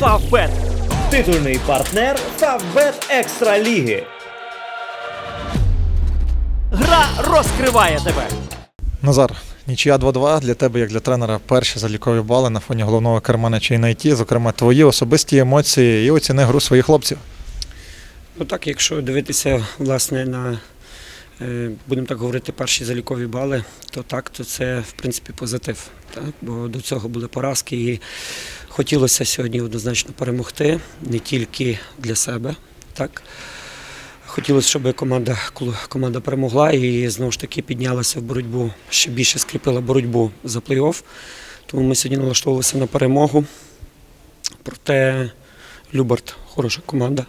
Фавбет. Титульний партнер Фавбет Екстра Ліги. Гра розкриває тебе. Назар, нічия 2-2 для тебе, як для тренера, перші залікові бали на фоні головного керманича і найті, зокрема, твої особисті емоції і оціни гру своїх хлопців. Ну так, якщо дивитися власне на, будемо так говорити, перші залікові бали, то так, то це в принципі позитив. Так? Бо до цього були поразки і хотілося сьогодні однозначно перемогти не тільки для себе. Так? Хотілося, щоб команда, команда перемогла і знову ж таки піднялася в боротьбу, ще більше скріпила боротьбу за плей-офф. Тому ми сьогодні налаштовувалися на перемогу. Проте Любарт хороша команда.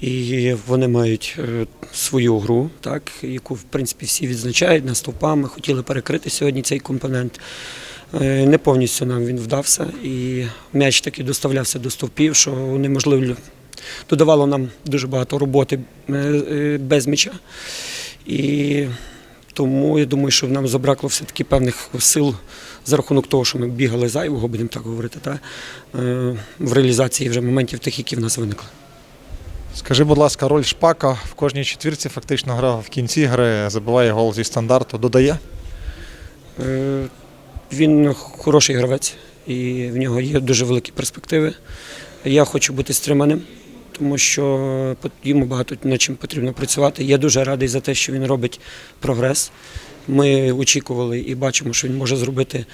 І вони мають е, свою гру, так, яку в принципі всі відзначають на стовпа. Ми хотіли перекрити сьогодні цей компонент. Е, Не повністю нам він вдався, і м'яч таки доставлявся до стовпів, що унеможливлю додавало нам дуже багато роботи е, без м'яча. І тому я думаю, що нам забракло все-таки певних сил за рахунок того, що ми бігали зайвого, будемо так говорити, та, в реалізації вже моментів тих, які в нас виникли. Скажи, будь ласка, роль шпака в кожній четвірці фактично грав в кінці гри, забиває гол зі стандарту, додає. Е, Він хороший гравець і в нього є дуже великі перспективи. Я хочу бути стриманим, тому що йому багато над чим потрібно працювати. Я дуже радий за те, що він робить прогрес. Ми очікували і бачимо, що він може зробити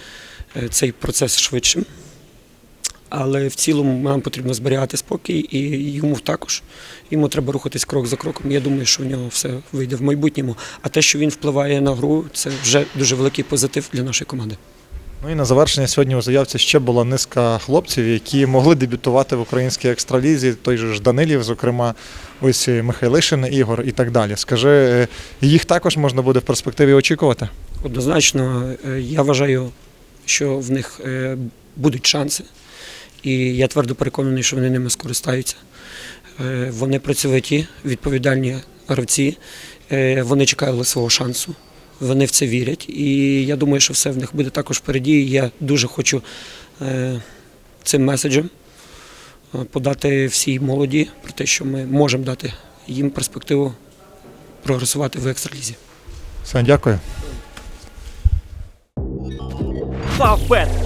е, цей процес швидшим. Але в цілому нам потрібно зберігати спокій і йому також. Йому треба рухатись крок за кроком. Я думаю, що в нього все вийде в майбутньому. А те, що він впливає на гру, це вже дуже великий позитив для нашої команди. Ну і на завершення сьогодні у заявці ще була низка хлопців, які могли дебютувати в українській екстралізі. Той же ж Данилів, зокрема, ось Михайлишин, Ігор і так далі. Скажи, е, їх також можна буде в перспективі очікувати? Однозначно, е, я вважаю, що в них е, будуть шанси, і я твердо переконаний, що вони ними скористаються. Е, Вони працьовиті, відповідальні гравці, е, вони чекали свого шансу. Вони в це вірять, і я думаю, що все в них буде також впереді. І Я дуже хочу е, цим меседжем подати всій молоді про те, що ми можемо дати їм перспективу прогресувати в екстралізі. Все, дякую. Фавбет.